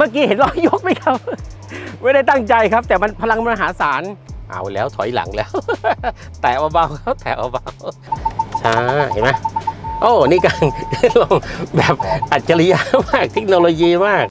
เมื่อกี้เห็นรอยยกไหมครับ ไม่ได้ตั้งใจครับ แต่มันพลังมหาศาลเอาแล้วถอยหลังแล้ว แตะเบาๆครับแตะเบาๆช้าเห็นไหมโอ้นี่การลงแบบอัจฉริยะมากเทคโนโลยีมาก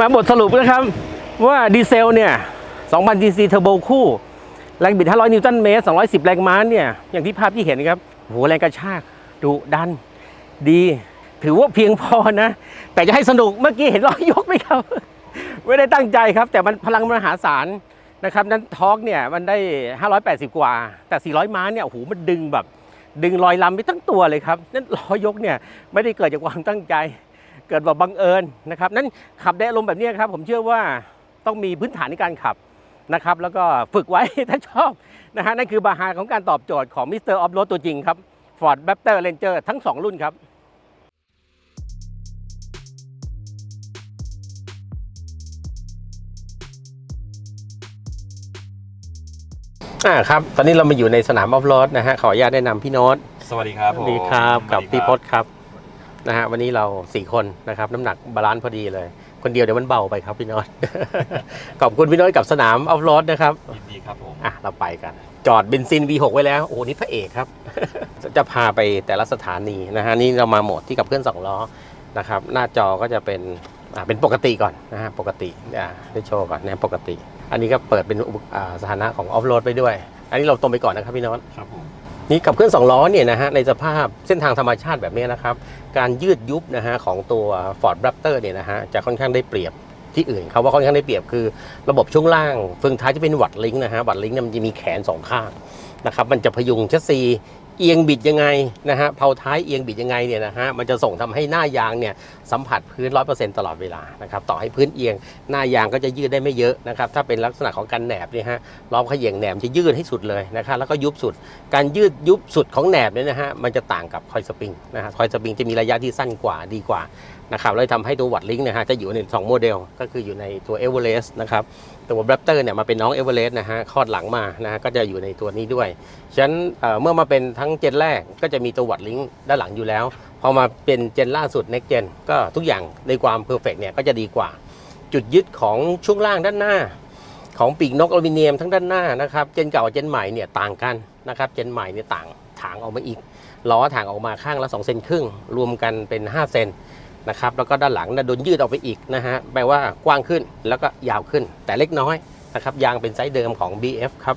มาบทสรุปนะครับ ว่าดีเซลเนี่ย2,000 cc เทอร์โบคู่ แรงบิด 500 นิวตันเมตร 210 แรงม้าเนี่ย อย่างที่ภาพที่เห็นครับโหแรงกระชากดุดัน ดี ถือว่าเพียงพอนะ แต่จะให้สนุกเมื่อกี้เห็นรอยยกไหมครับ ไม่ได้ตั้งใจครับ แต่มันพลังมหาศาลนะครับ นั้นทอร์กเนี่ยมันได้ 580 กว่า แต่ 400 ม้าเนี่ยโอ้โหมันดึงแบบ ดึงลอยลำไปทั้งตัวเลยครับ นั่นรอยยกเนี่ยไม่ได้เกิดจากความตั้งใจ เกิดแบบบังเอิญนะครับนั้นขับได้อารมณ์แบบเนี้ยครับ ผมเชื่อว่าต้องมีพื้นฐานในการขับนะครับ แล้วก็ฝึกไว้ถ้าชอบนะฮะนั่นคือบาฮาของการตอบโจทย์ของมิสเตอร์ออฟโรดตัวจริงครับ Ford Raptor Ranger ทั้ง 2 รุ่นครับอ่าครับ ตอนนี้เรามาอยู่ในสนามออฟโรดนะฮะ ขออนุญาตแนะนำพี่โน้ต สวัสดีครับสวัสดีครับ กับพี่พศครับ นะฮะวันนี้เราสี่คนนะครับน้ำหนักบาลานซ์พอดีเลย คนเดียวเดี๋ยวมันเบาไปครับพี่โน้ตขอบคุณพี่โน้ตกับสนามออฟโรดนะครับยินดีครับผมอะเราไปกัน จอดเบนซิน V6 ไว้แล้วโอ้โหนี่พระเอกครับ จะพาไปแต่ละสถานีนะฮะนี่เรามาโหมดที่กับเครื่องสองล้อนะครับหน้าจอก็จะเป็นอ่าเป็นปกติก่อนนะฮะปกติอ่าได้โชว์ก่อนนะปกติ อันนี้ก็เปิดเป็นอุปอ่าสถานะของออฟโรดไปด้วย อันนี้เราตรงไปก่อนนะครับพี่โน้ตครับผมนี่กับเครื่องสองล้อเนี่ยนะฮะในสภาพเส้นทางธรรมชาติแบบนี้นะครับ การยืดยุบนะฮะของตัว Ford Raptor เนี่ยนะฮะจะค่อนข้างได้เปรียบที่อื่นเขาว่าค่อนข้างได้เปรียบคือ ระบบช่วงล่างเฟืองท้ายจะเป็นวัดลิงก์นะฮะวัดลิงก์เนี่ยมันจะมีแขนสองข้างนะครับมันจะพยุงชัสซีเอียงบิดยังไงนะฮะเผาท้ายเอียงบิดยังไงเนี่ยนะฮะมันจะส่งทำให้หน้ายางเนี่ย สัมผัสพื้น 100%ตลอดเวลานะครับต่อให้พื้นเอียง หน้ายางก็จะยืดได้ไม่เยอะนะครับถ้าเป็นลักษณะของการแหนบเนี่ยฮะล้อมขย่งแหนบจะยืดให้สุดเลยนะครับแล้วก็ยุบสุด การยืดยุบสุดของแหนบเนี่ยนะฮะมันจะต่างกับคอยสปริงนะฮะคอยสปริงจะมีระยะที่สั้นกว่าดีกว่านะครับแล้วทำให้ตัววัดลิงก์นะฮะจะอยู่ใน2โมเดล ก็คืออยู่ในตัวเอเวอเรสต์นะครับตัวแรปเตอร์เนี่ยมาเป็นน้องเอเวอเรสต์นะฮะคลอดหลังมานะฮะก็จะอยู่ในตัวนี้ด้วย ฉะนั้นเอ่อเมื่อมาเป็นทั้งเจนแรกก็จะมีตัววัดลิงก์ด้านหลังอยู่แล้ว พอมาเป็นเจนล่าสุด next gen ก็ทุกอย่างในความเพอร์เฟกเนี่ยก็จะดีกว่า จุดยึดของช่วงล่างด้านหน้า ของปีกนกอลูมิเนียมทั้งด้านหน้านะครับเจนเก่ากับเจนใหม่เนี่ยต่างกันนะครับเจนใหม่เนี่ยต่างถางออกมาอีกล้อถางออกมาข้างละ2เซนครึ่งรวมกันเป็น 5 เซนนะครับแล้วก็ด้านหลังนะโดนยืดออกไปอีกนะฮะแปลว่ากว้างขึ้นแล้วก็ยาวขึ้น แต่เล็กน้อยนะครับยางเป็นไซส์เดิมของ BF ครับ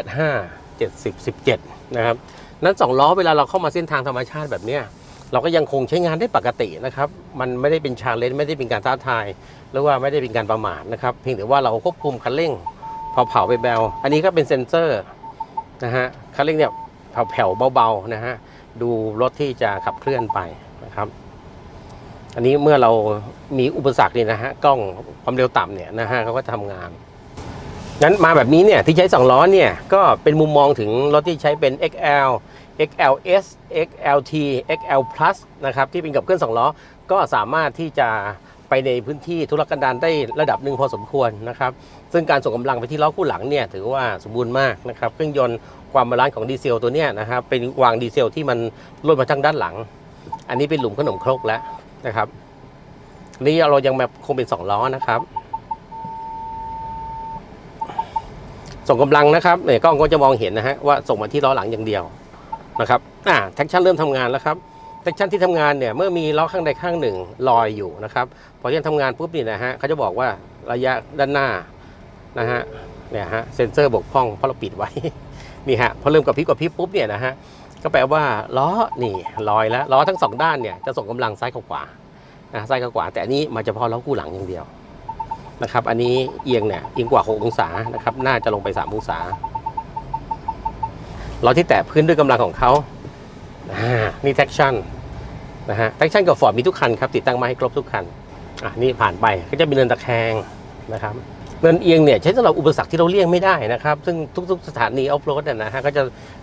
285 70 17 นะครับนั้นสองล้อเวลาเราเข้ามาเส้นทางธรรมชาติแบบเนี้ย เราก็ยังคงใช้งานได้ปกตินะครับ มันไม่ได้เป็นชาเลนจ์ไม่ได้เป็นการท้าทาย หรือว่าไม่ได้เป็นการประมาทนะครับ เพียงแต่ว่าเราควบคุมคันเร่งพอเผาไปแบวอันนี้ก็เป็นเซ็นเซอร์นะฮะคันเร่งเนี่ยแผ่วเบาๆนะฮะดูรถที่จะขับเคลื่อนไปนะครับ อันนี้เมื่อเรามีอุปสรรคนี่นะฮะกล้องความเร็วต่ำเนี่ยนะฮะเขาก็จะทำงาน นั้นมาแบบนี้เนี่ยที่ใช้สองล้อเนี่ยก็เป็นมุมมองถึงรถที่ใช้เป็น XL XLS XLT XL Plus นะครับที่เป็นกับเครื่องสองล้อ ก็สามารถที่จะไปในพื้นที่ธุรกันดารได้ระดับหนึ่งพอสมควรนะครับ ซึ่งการส่งกำลังไปที่ล้อคู่หลังเนี่ยถือว่าสมบูรณ์มากนะครับ เครื่องยนต์ความบาลานซ์ของดีเซลตัวเนี้ยนะครับเป็นวางดีเซลที่มันลดมาทางด้านหลัง อันนี้เป็นหลุมขนมครกแล้วนะครับ นี่เรายังแบบคงเป็นสองล้อนะครับ ส่งกำลังนะครับเนี่ยกล้องก็จะมองเห็นนะฮะว่าส่งมาที่ล้อหลังอย่างเดียวนะครับอ่าแท็กชั่นเริ่มทำงานแล้วครับแท็กชั่นที่ทำงานเนี่ยเมื่อมีล้อข้างใดข้างหนึ่งลอยอยู่นะครับพอที่ทำงานปุ๊บนี่นะฮะเขาจะบอกว่าระยะด้านหน้านะฮะเนี่ยฮะเซ็นเซอร์บกพร่องเพราะเราปิดไว้นี่ฮะพอเริ่มกับพริบกับพริบปุ๊บเนี่ยนะฮะก็แปลว่าล้อนี่ลอยแล้วล้อทั้งสองด้านเนี่ยจะส่งกำลังซ้ายกับขวานะซ้ายกับขวา แต่อันนี้มาเฉพาะล้อคู่หลังอย่างเดียว นะครับ อันนี้เอียงเนี่ยเอียงกว่า 6 องศานะครับ น่าจะลงไป 3 องศาล้อที่แตะพื้นด้วยกำลังของเขานี่แท็กชั่นนะฮะแท็กชั่นกับฟอร์ดมีทุกคันครับ ติดตั้งมาให้ครบทุกคันอะนี่ผ่านไปก็จะมีเนินตะแคงนะครับเนินเอียงเนี่ยใช้สำหรับอุปสรรคที่เราเลี่ยงไม่ได้นะครับ ซึ่งทุกๆ สถานีออฟโรดนะฮะก็จะ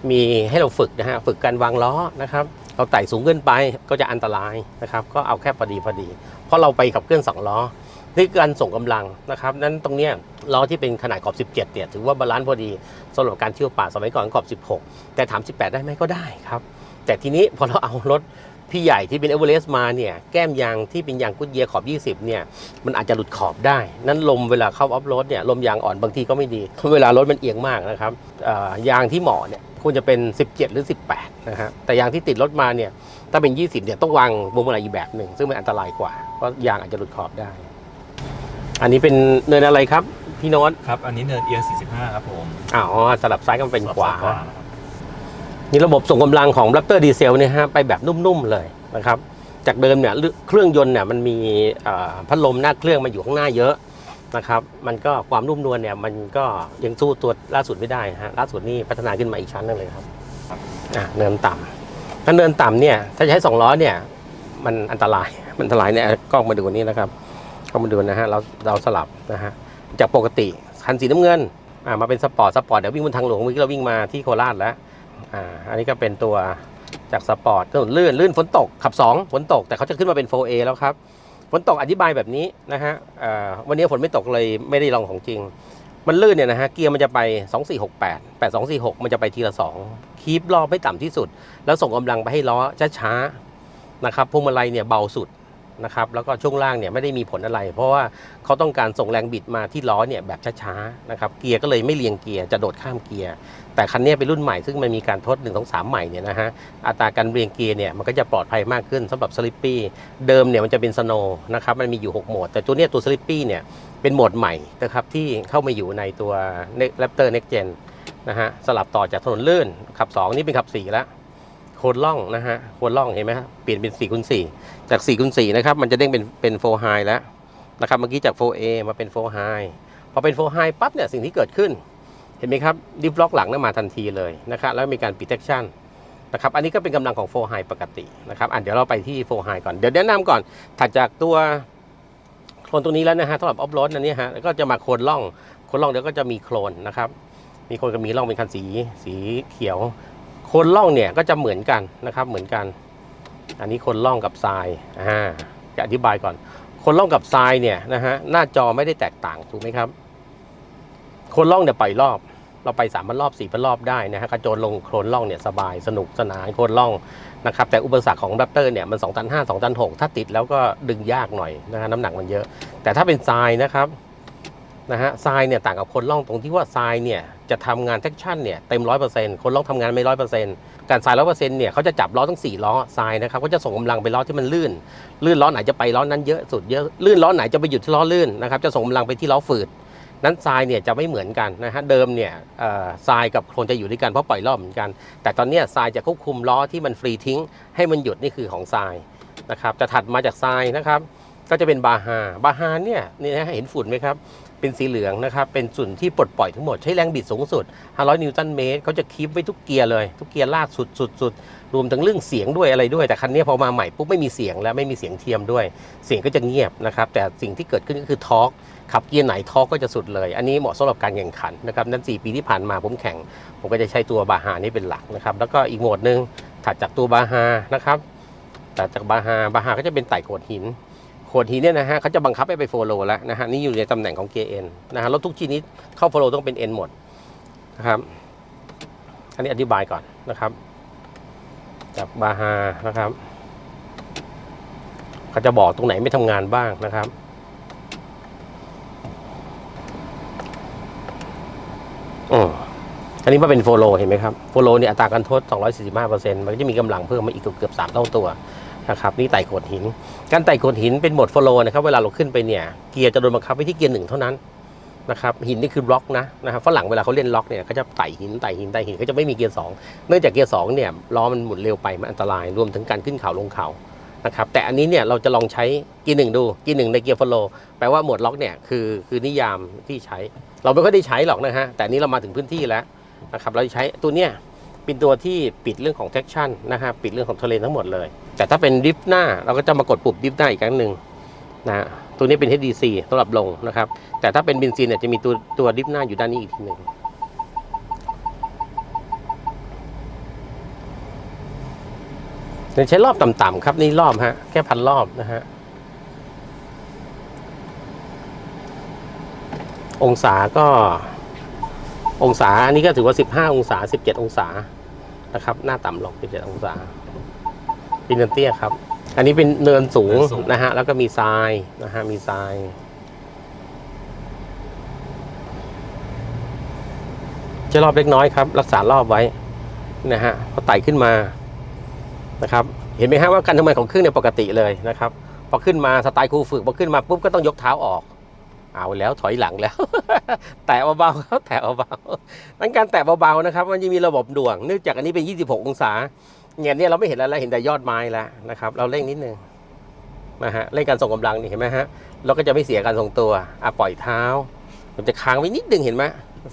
มีให้เราฝึกนะฮะฝึกการวางล้อนะครับเราไต่สูงเกินไปก็จะอันตรายนะครับ ก็เอาแค่พอดีพอดี เพราะเราไปขับเคลื่อนสองล้อ คือการส่งกำลังนะครับนั้นตรงเนี้ยล้อที่เป็นขนาดขอบ 17เนี่ยถือว่าบาลานซ์พอดีสำหรับการเที่ยวป่าสมัยก่อนขอบ 16 แต่ถาม 18 ได้ไหมก็ได้ครับ แต่ทีนี้พอเราเอารถพี่ใหญ่ที่เป็นเอเวอเรสต์มาเนี่ยแก้มยางที่เป็นยางกุดเยียขอบ 20 เนี่ยมันอาจจะหลุดขอบได้ นั้นลมเวลาเข้าออฟโรดเนี่ยลมยางอ่อนบางทีก็ไม่ดี เวลารถมันเอียงมากนะครับยางที่เหมาะเนี่ยควรจะเป็น 17 หรือ 18 นะฮะแต่ยางที่ติดรถมาเนี่ยถ้าเป็น 20 เนี่ยต้องวางวงมาลัยอีกแบบหนึ่งซึ่งมันอันตรายกว่าเพราะยางอาจจะหลุดขอบได้ อันนี้เป็นเนินอะไรครับ พี่โน้ตครับ อันนี้เนินเอียง 45 ครับผมอ๋อสลับซ้ายก็เป็นขวาขวาครับนี่ระบบส่งกำลังของ Raptor Diesel เนี่ยฮะไปแบบนุ่มๆเลยนะครับ จากเดิมเนี่ยเครื่องยนต์เนี่ยมันมีเอ่อพัดลมหน้าเครื่องมาอยู่ข้างหน้าเยอะนะครับ มันก็ความนุ่มนวลเนี่ยมันก็ยังสู้ตัวล่าสุดไม่ได้ฮะล่าสุดนี่พัฒนาขึ้นมาอีกชั้นหนึงเลยครับอะเนินต่ำถ้าเนินต่ำเนี่ยถ้าจะใช้สองล้อเนี่ยมันอันตรายมันอันตรายเนี่ยกล้องมาดูนี่นะครับ กล้องมาดูนะฮะเราเราสลับนะฮะจากปกติคันสีน้ำเงินอ่ามาเป็นสปอร์ตสปอร์ตเดี๋ยววิ่งบนทางหลวงเมื่อกี้เราวิ่งมาที่โคราชแล้วอ่าอันนี้ก็เป็นตัวจากสปอร์ตถนนลื่นลื่นฝนตกขับ 2 ฝนตกแต่เขาจะขึ้นมาเป็น 4A แล้วครับ ฝนตกอธิบายแบบนี้นะฮะอ่าวันนี้ฝนไม่ตกเลยไม่ได้ลองของจริง มันลื่นเนี่ยนะฮะเกียร์มันจะไป 2468 8246 มันจะไปทีละ 2 คีบรอบไม่ต่ำที่สุด แล้วส่งกำลังไปให้ล้อช้าๆนะครับพวงมาลัยเนี่ยเบาสุด นะครับแล้วก็ช่วงล่างเนี่ยไม่ได้มีผลอะไร เพราะว่าเขาต้องการส่งแรงบิดมาที่ล้อเนี่ยแบบช้าๆนะครับเกียร์ก็เลยไม่เรียงเกียร์จะโดดข้ามเกียร์แต่คันนี้เป็นรุ่นใหม่ซึ่งมันมีการทด1นึ่งสามใหม่เนี่ยนะฮะอัตราการเรียงเกียร์เนี่ยมันก็จะปลอดภัยมากขึ้นสำหรับสลิปปี้เดิมเนี่ยมันจะเป็นสโนนะครับมันมีอยู่ 6 โหมด แต่ตัวเนี้ยตัวสลิปปี้เนี่ยเป็นโหมดใหม่นะครับที่เข้ามาอยู่ในตัว Raptor Next Gen นะฮะสลับต่อจากถนนลื่นขับ 2 นี่เป็นขับ4แล้ว โคนล่องนะฮะโคนล่องเห็นไหมฮะเปลี่ยนเป็น4คูณ4จาก4คูณ4นะครับมันจะเด้งเป็นเป็น4 high แล้วนะครับเมื่อกี้จาก 4A มาเป็น4 high พอเป็น4 high ปั๊บเนี่ยสิ่งที่เกิดขึ้น เห็นไหมครับดิฟล็อกหลังนั้นมาทันทีเลยนะครับแล้วมีการปิด protection นะครับอันนี้ก็เป็นกำลังของ4 high ปกตินะครับอะเดี๋ยวเราไปที่4 high ก่อนเดี๋ยวแนะนำก่อนถัดจากตัวโคลนตรงนี้แล้วนะฮะสำหรับออฟโรดนันนี่ฮะแล้วก็จะมาโคลนล่องโคลนล่องเดี๋ยวก็จะมีโคลนนะครับมีโคลนกับมีร่องเป็นคันสีสีเขียว คนล่องเนี่ยก็จะเหมือนกันนะครับเหมือนกัน อันนี้คนล่องกับทรายอ่าจะอธิบายก่อน คนล่องกับทรายเนี่ยนะฮะหน้าจอไม่ได้แตกต่างถูกไหมครับ คนล่องเนี่ยปล่อยรอบ เราไปสามพันรอบสี่พันรอบได้นะฮะกระโจนลงโคลนล่องเนี่ยสบายสนุกสนานโคลนล่องนะครับแต่อุปสรรคของแรปเตอร์เนี่ยมัน2ตัน5 2ตัน6ถ้าติดแล้วก็ดึงยากหน่อยนะฮะน้ำหนักมันเยอะ แต่ถ้าเป็นทรายนะครับ นะฮะทรายเนี่ยต่างกับคนล่องตรงที่ว่าทรายเนี่ยจะทำงานแท็กชั่นเนี่ยเต็มร้อยเปอร์เซ็นต์คนล่องทำงานไม่ร้อยเปอร์เซ็นต์การทรายร้อยเปอร์เซ็นต์เนี่ยเขาจะจับล้อทั้งสี่ล้อทรายนะครับก็จะส่งกำลังไปล้อที่มันลื่น ลื่นล้อไหนจะไปล้อนั้นเยอะสุดเยอะลื่นล้อไหนจะไปหยุดที่ล้อลื่นนะครับจะส่งกำลังไปที่ล้อฝืดนั้นทรายเนี่ยจะไม่เหมือนกันนะฮะเดิมเนี่ยทรายกับโคลนจะอยู่ด้วยกันเพราะปล่อยรอบเหมือนกัน แต่ตอนนี้ทรายจะควบคุมล้อที่มันฟรีทิ้ง ให้มันหยุดนี่คือของทรายนะครับจะถัดมาจากทรายนะครับก็จะเป็นบาฮาบาฮาเนี่ยนี่นะเห็นฝุ่นไหมครับ เป็นสีเหลืองนะครับ เป็นส่วนที่ปลดปล่อยทั้งหมด ใช้แรงบิดสูงสุด 500 นิวตันเมตรเขาจะคีบไว้ทุกเกียร์เลย ทุกเกียร์ลากสุดสุดสุดรวมถึงเรื่องเสียงด้วยอะไรด้วย แต่คันนี้พอมาใหม่ปุ๊บไม่มีเสียงและไม่มีเสียงเทียมด้วย เสียงก็จะเงียบนะครับ แต่สิ่งที่เกิดขึ้นก็คือทอร์กขับเกียร์ไหนทอร์กก็จะสุดเลย อันนี้เหมาะสำหรับการแข่งขันนะครับ นั้น 4 ปีที่ผ่านมาผมแข่ง ผมก็จะใช้ตัวบาฮานี่เป็นหลักนะครับ แล้วก็อีกโหมดหนึ่งถัดจากตัวบาฮานะครับถัดจากบาฮาบาฮาก็จะเป็นไต่โขดหิน โขดหินเนี่ยนะฮะเขาจะบังคับให้ไปโฟโลแล้วนะฮะนี่อยู่ในตำแหน่งของเกียร์เอ็นนะฮะรถทุกชนิดเข้าโฟโลต้องเป็นเอ็นหมดนะครับอันนี้อธิบายก่อนนะครับจากบาฮานะครับเขาจะบอกตรงไหนไม่ทำงานบ้างนะครับอืมอันนี้มาเป็นโฟโลเห็นไหมครับโฟโลเนี่ยอัตราการทด 245%มันก็จะมีกำลังเพิ่มมาอีกเกือบ3เท่าตัว นะครับนี่ไต่โขดหิน การไต่โขดหินเป็นโหมดโฟโลนะครับเวลาเราขึ้นไปเนี่ยเกียร์จะโดนบังคับไว้ที่เกียร์หนึ่งเท่านั้นนะครับหินนี่คือล็อกนะนะครับฝรั่งเวลาเขาเล่นล็อกเนี่ยเขาจะไต่หินไต่หินไต่หินเขาจะไม่มีเกียร์สองเนื่องจากเกียร์สองเนี่ยล้อมันหมุนเร็วไปมันอันตรายรวมถึงการขึ้นเขาลงเขานะครับแต่อันนี้เนี่ยเราจะลองใช้เกียร์หนึ่งดูเกียร์หนึ่งในเกียร์โฟโลแปลว่าโหมดล็อกเนี่ยคือคือนิยามที่ใช้ เราไม่ค่อยได้ใช้หรอกนะฮะแต่นี้เรามาถึงพื้นที่แล้วนะครับเราใช้ตัวเนี้ย เป็นตัวที่ปิดเรื่องของ traction นะฮะ ปิดเรื่องของ terrain ทั้งหมดเลย แต่ถ้าเป็นดิฟหน้าเราก็จะมากดปุ่มดิฟหน้าอีกครั้งหนึ่งนะ ตัวนี้เป็น HDC สำหรับลงนะครับ แต่ถ้าเป็นเบนซินเนี่ยจะมีตัวตัวดิฟหน้าอยู่ด้านนี้อีกทีหนึ่งใช้รอบต่ำๆครับนี่รอบฮะ แค่พันรอบนะฮะ องศาก็องศาอันนี้ก็ถือว่า 15 องศา 17 องศา นะครับ หน้าต่ำลง17องศาเป็นเนินเตี้ยครับ อันนี้เป็นเนินสูงเนินสูง นะฮะแล้วก็มีทรายนะฮะมีทราย จะรอบเล็กน้อยครับ รักษารอบไว้นะฮะพอไต่ขึ้นมานะครับ เห็นไหมฮะว่าการทำงานของเครื่องเนี่ยปกติเลยนะครับพอขึ้นมาสไตล์ครูฝึกพอขึ้นมาปุ๊บก็ต้องยกเท้าออก เอาแล้วถอยหลังแล้ว แตะเบาๆครับแตะเบาๆนั่นการแตะเบาๆนะครับ มันจะมีระบบด่วงเนื่องจากอันนี้เป็น 26 องศาเนี่ยเนี่ยเราไม่เห็นอะไรเห็นแต่ยอดไม้แล้วนะครับ เราเร่งนิดนึงนะฮะเร่งการส่งกำลังนี่เห็นไหมฮะเราก็จะไม่เสียการทรงตัวอะปล่อยเท้ามันจะค้างไว้นิดนึงเห็นไหม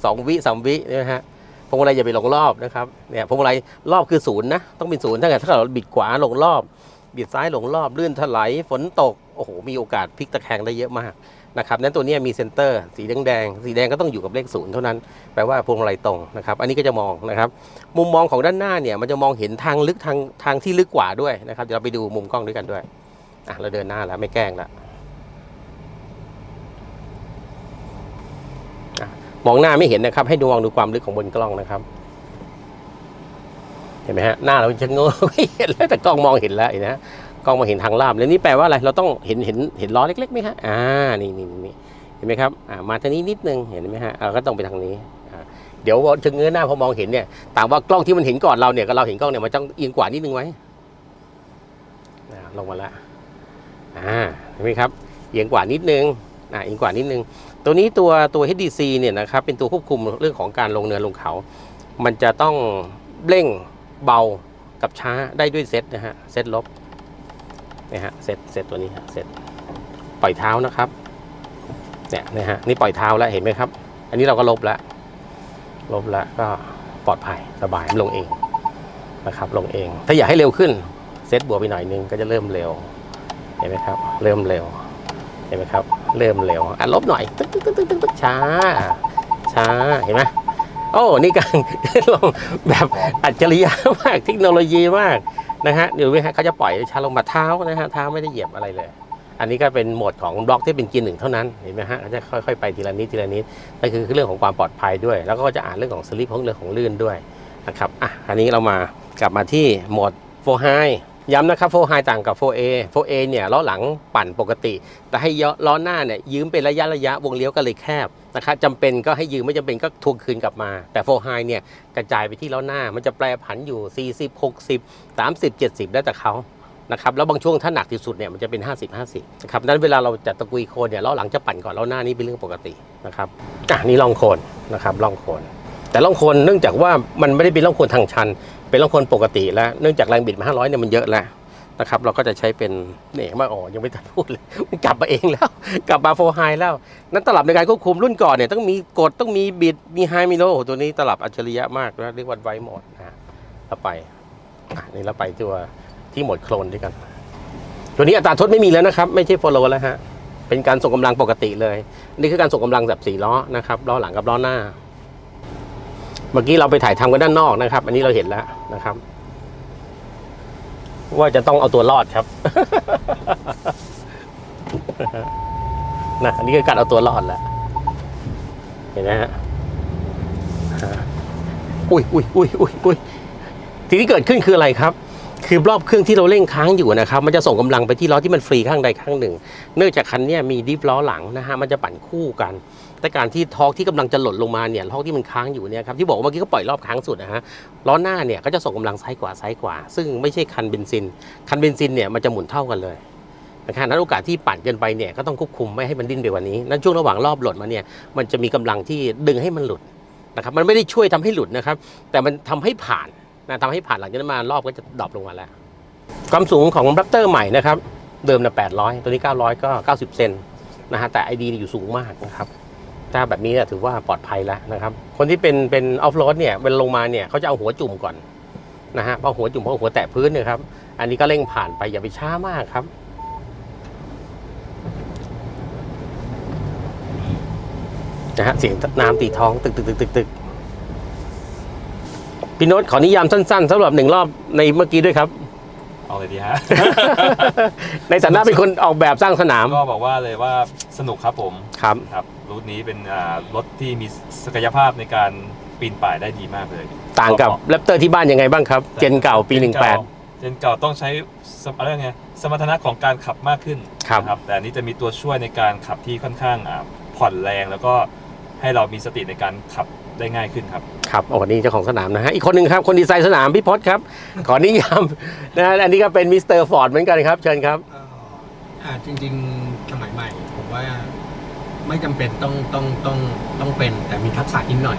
สองวิสามวินะฮะพวงมาลัยอย่าไปหลงรอบนะครับเนี่ยพวงมาลัยรอบคือศูนย์นะต้องเป็นศูนย์ถ้าเกิดถ้าเราบิดขวาหลงรอบ บิดซ้ายหลงรอบลื่นถลายฝนตกโอ้โหมีโอกาสพลิกตะแคงได้เยอะมาก นะครับนั้นตัวนี้มีเซนเตอร์สีแดงแดงสีแดงก็ต้องอยู่กับเลขศูนย์เท่านั้นแปลว่าพวงมาลัยตรงนะครับอันนี้ก็จะมองนะครับมุมมองของด้านหน้าเนี่ยมันจะมองเห็นทางลึกทางทางที่ลึกกว่าด้วยนะครับเดี๋ยวเราไปดูมุมกล้องด้วยกันด้วยอะเราเดินหน้าแล้วไม่แกล้งละมองหน้าไม่เห็นนะครับ ให้ดูมองดูความลึกของบนกล้องนะครับ เห็นไหมฮะหน้าเราจะงงไม่เห็นแล้วแต่กล้องมองเห็นแล้วนะ กล้องมาเห็นทางลาบแล้วนี่แปลว่าอะไรเราต้องเห็นเห็นเห็นล้อเล็กๆไหมฮะอ่านี่นี่นี่เห็นไหมครับอ่ามาทางนี้นิดนึงเห็นไหมฮะเราก็ต้องไปทางนี้อ่าเดี๋ยวถึงเงื้อหน้าพอมองเห็นเนี่ยต่างว่ากล้องที่มันเห็นก่อนเราเนี่ยกับเราเห็นกล้องเนี่ยมันต้องเอียงกว่านิดนึงไว้อ่าลงมาละอ่าเห็นไหมครับเอียงกว่านิดนึงอ่าเอียงกว่านิดนึง ตัวนี้ตัวตัว HDC เนี่ยนะครับเป็นตัวควบคุมเรื่องของการลงเนินลงเขา มันจะต้องเร่งเบากับช้าได้ด้วยเซตนะฮะเซตลบ นะฮะเซตเซตตัวนี้ฮะเซตปล่อยเท้านะครับเนี่ยนะฮะนี่ปล่อยเท้าแล้วเห็นไหมครับ อันนี้เราก็ลบแล้วลบแล้วก็ปลอดภัยสบายลงเองนะครับลงเอง ถ้าอยากให้เร็วขึ้นเซตบวกไปหน่อยนึงก็จะเริ่มเร็วเห็นไหมครับ เริ่มเร็วเห็นไหมครับ เริ่มเร็วอะลบหน่อยตึ๊กตึ๊กตึ๊กตึ๊กตึ๊กช้า ช้าเห็นไหมโอ้นี่การลงแบบอัจฉริยะมากเทคโนโลยีมาก นะฮะเดี๋ยวไหมฮะเขาจะปล่อยช้าลงมาเท้านะฮะเท้าไม่ได้เหยียบอะไรเลย อันนี้ก็เป็นโหมดของบล็อกที่เป็นกียร์หนึ่งเท่านั้นเห็นไหมฮะเขาจะค่อยๆไปทีละนิดทีละนิดนั่นคือเรื่องของความปลอดภัยด้วย แล้วก็จะอ่านเรื่องของสลิปของเรื่องของลื่นด้วยนะครับอะอันนี้เรามากลับมาที่โหมดโฟไฮ ย้ำนะครับโฟไฮต่างกับ 4A 4A เนี่ยล้อหลังปั่นปกติ แต่ให้ล้อหน้าเนี่ยยืมเป็นระยะระยะวงเลี้ยวก็เลยแคบนะครับจำเป็นก็ให้ยืมไม่จำเป็นก็ทวงคืนกลับมา แต่โฟไฮเนี่ยกระจายไปที่ล้อหน้า มันจะแปรผันอยู่ 40 60 30 70 แล้วแต่เขานะครับแล้วบางช่วงถ้าหนักที่สุดเนี่ยมันจะเป็น 50 50นะครับนั้นเวลาเราจะตะกุยโคนเนี่ยล้อหลังจะปั่นก่อนล้อหน้านี่เป็นเรื่องปกตินะครับอะนี่ลองโคนนะครับลองโคน แต่ล่องโคนเนื่องจากว่ามันไม่ได้เป็นล่องโคนทางชัน เป็นล่องโคนปกติแล้วเนื่องจากแรงบิดมา500เนี่ยมันเยอะแล้วนะครับเราก็จะใช้เป็นเนี่ยมาอ๋อยังไม่ทันพูดเลยมันกลับมาเองแล้ว กลับมาโฟไฮแล้ว นั้นตลับในการควบคุมรุ่นก่อนเนี่ยต้องมีกดต้องมีบิดมีไฮมีโลโอตัวนี้ตลับอัจฉริยะมากนะเรียกว่าไวหมดนะฮะเราไปอะนี่เราไปตัวที่หมดโคลนด้วยกัน ตัวนี้อัตราทดไม่มีแล้วนะครับ ไม่ใช่โฟโลแล้วฮะเป็นการส่งกำลังปกติเลย นี่คือการส่งกำลังแบบสี่ล้อนะครับล้อหลังกับล้อหน้า เมื่อกี้เราไปถ่ายทำกันด้านนอกนะครับ อันนี้เราเห็นแล้วนะครับ ว่าจะต้องเอาตัวรอดครับนะอันนี้คือการเอาตัวรอดแล้วเห็นไหมฮะอุ้ยอุ้ยอุ้ยอุ้ยอุ้ยสิ่งที่เกิดขึ้นคืออะไรครับ คือรอบเครื่องที่เราเร่งค้างอยู่นะครับ มันจะส่งกำลังไปที่ล้อที่มันฟรีข้างใดข้างหนึ่ง เนื่องจากคันนี้มีดิฟล้อหลังนะฮะมันจะปั่นคู่กัน แต่การที่ทอกที่กำลังจะหล่นลงมาเนี่ยทอกที่มันค้างอยู่เนี่ยครับที่บอกว่าเมื่อกี้ก็ปล่อยรอบค้างสุดนะฮะล้อหน้าเนี่ยก็จะส่งกำลังซ้ายกว่าซ้ายกว่าซึ่งไม่ใช่คันเบนซิน คันเบนซินเนี่ยมันจะหมุนเท่ากันเลยนะครับนั้นโอกาสที่ปั่นเกินไปเนี่ยก็ต้องควบคุมไม่ให้มันดิ้นไปกว่านี้นั้นช่วงระหว่างรอบหล่นมาเนี่ยมันจะมีกำลังที่ดึงให้มันหลุดนะครับมันไม่ได้ช่วยทำให้หลุดนะครับแต่มันทำให้ผ่านนะทำให้ผ่านหลังจากนั้นมารอบก็จะดรอปลงมาแล้ว ความสูงของ Raptor ใหม่นะครับเดิมนะ800 ตัวนี้ 900 ก็ 90 เซนนะฮะแต่ ID นี่อยู่สูงมากนะครับ ถ้าแบบนี้เนี่ยถือว่าปลอดภัยแล้วนะครับ คนที่เป็นเป็นออฟโรดเนี่ยเวลาลงมาเนี่ยเขาจะเอาหัวจุ่มก่อนนะฮะพอหัวจุ่มพอหัวแตะพื้นเนี่ยครับ อันนี้ก็เร่งผ่านไปอย่าไปช้ามากครับนะฮะเสียงน้ำตีท้องตึกตึกตึกตึกตึกพี่โน้ตขอนิยามสั้นๆสำหรับหนึ่งรอบในเมื่อกี้ด้วยครับเอาเลยดีฮะ ในฐานะเป็นคนออกแบบสร้างสนาม ก็บอกว่าเลยว่าสนุกครับผม ครับครับ รูทนี้เป็นอ่ารถที่มีศักยภาพในการปีนป่ายได้ดีมากเลยต่างกับแรปเตอร์ที่บ้านยังไงบ้างครับ เจนเก่าปีเจนเก่า18เจนเก่าต้องใช้สมอะไรไงสมรรถนะของการขับมากขึ้นครับ นะแต่อันนี้จะมีตัวช่วยในการขับที่ค่อนข้างอ่าผ่อนแรงแล้วก็ให้เรามีสติในการขับได้ง่ายขึ้นครับครับโอ้นี่เจ้าของสนามนะฮะ อีกคนหนึ่งครับ คนดีไซน์สนามพี่พศครับ ขอนิยามนะฮะอันนี้ก็เป็นมิสเตอร์ฟอร์ดเหมือนกันครับ เชิญครับ เอ่ออ่าจริงๆ สมัยใหม่ ผมว่า ไม่จำเป็นต้องต้องต้องต้องเป็นแต่มีทักษะนิดหน่อย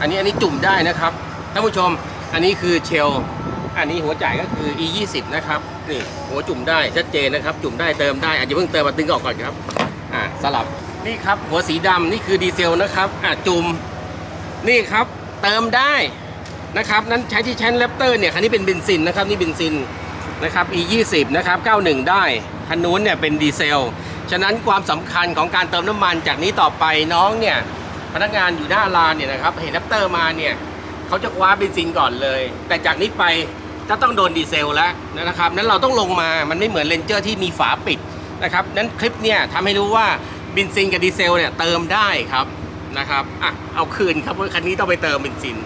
อันนี้อันนี้จุ่มได้นะครับท่านผู้ชมอันนี้คือเชลอันนี้หัวจ่ายก็คือ e 2 0นะครับนี่หัวจุ่มได้ชัดเจนนะครับ จุ่มได้เติมได้อาจจะเพิ่งเติมมาตึงออกก่อนครับอ่าสลับนี่ครับหัวสีดำนี่คือดีเซลนะครับอ่าจุ่มนี่ครับเติมได้นะครับนั้นใช้ที่แชนแรปเตอร์เนี่ยคันนี้เป็นเบนซินนะครับนี่เบนซินนะครับ e 2 0นะครับ91 ได้คันนู้นเนี่ยเป็นดีเซลฉะนั้นความสำคัญของการเติมน้ำมันจากนี้ต่อไปน้องเนี่ย พนักงานอยู่หน้าลานเนี่ยนะครับเห็นแรปเตอร์มาเนี่ยเขาจะคว้าเบนซินก่อนเลย แต่จากนี้ไปจะต้องโดนดีเซลแล้วนะครับ นั้นเราต้องลงมามันไม่เหมือนเลนเจอร์ที่มีฝาปิดนะครับนั้นคลิปเนี่ยทำให้รู้ว่าเบนซินกับดีเซลเนี่ยเติมได้ครับนะครับอะเอาคืนครับราะคันนี้ต้องไปเติมเบนซิน